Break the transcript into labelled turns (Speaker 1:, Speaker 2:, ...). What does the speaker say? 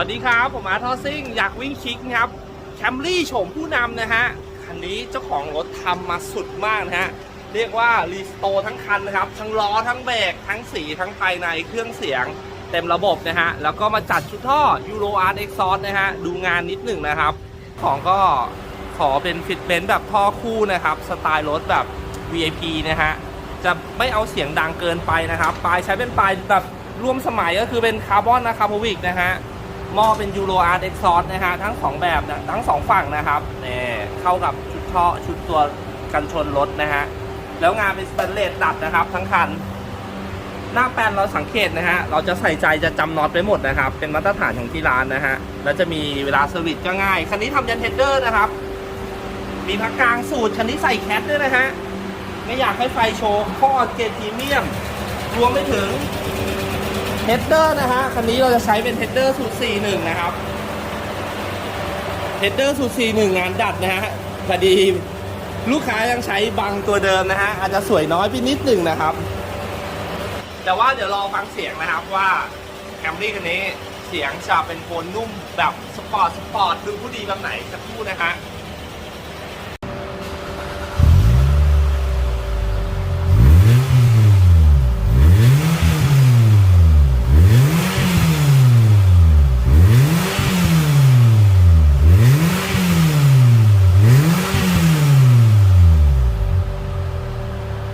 Speaker 1: วัสดีครับ ผมอาร์ทอซิ่ง อยากวิ่งคิกครับแคมรี่โฉมผู้นำนะฮะ คันนี้เจ้าของรถทำมาสุดมากนะฮะ เรียกว่ารีสโตทั้งคันนะครับ ทั้งล้อทั้งเบรกทั้งสีทั้งภายในเครื่องเสียงเต็มระบบนะฮะ แล้วก็มาจัดชุดท่อ Euro Art Exhaust นะฮะ ดูงานนิดหนึ่งนะครับ ของก็ขอเป็นฟิตเมนแบบท่อคู่นะครับ สไตล์รถแบบ VIP นะฮะ จะไม่เอาเสียงดังเกินไปนะครับ ปลายใช้เป็นปลายแบบร่วมสมัยก็คือเป็นคาร์บอนนะคาร์บวิกนะฮะ หม้อเป็นยูโรอาร์เอ็กซอสนะฮะทั้งสองแบบนะทั้งสองฝั่งนะครับนี่เข้ากับชุดท่อชุดตัวกันชนรถนะฮะแล้วงานเป็นสแตนเลสดัดนะครับ ทั้งคัน หน้าแปลนเราสังเกตนะฮะเราจะใส่ใจจะจำน็อตไปหมดนะครับ เป็นมาตรฐานของที่ร้านนะฮะแล้วจะมีเวลาเซอร์วิสก็ง่ายคันนี้ทำยันเทดเดอร์นะครับ มีพักกลางสูตรคันนี้ใส่แคทด้วยนะฮะไม่อยากให้ไฟโชว์ข้อเกรดพรีเมียมรวมไปถึง เฮดเดอร์นะฮะ คันนี้เราจะใช้เป็นเฮดเดอร์สูตร41 นะครับ เฮดเดอร์สูตร41 งานดัดนะฮะ พอดีลูกค้ายังใช้บังตัวเดิมนะฮะ อาจจะสวยน้อยไปนิดหนึ่งนะครับ แต่ว่าเดี๋ยวรอฟังเสียงนะครับว่าแคมรี่คันนี้เสียงจะเป็นโทนนุ่มแบบสปอร์ตสปอร์ตคือผู้ดีแบบไหนสักครู่นะฮะ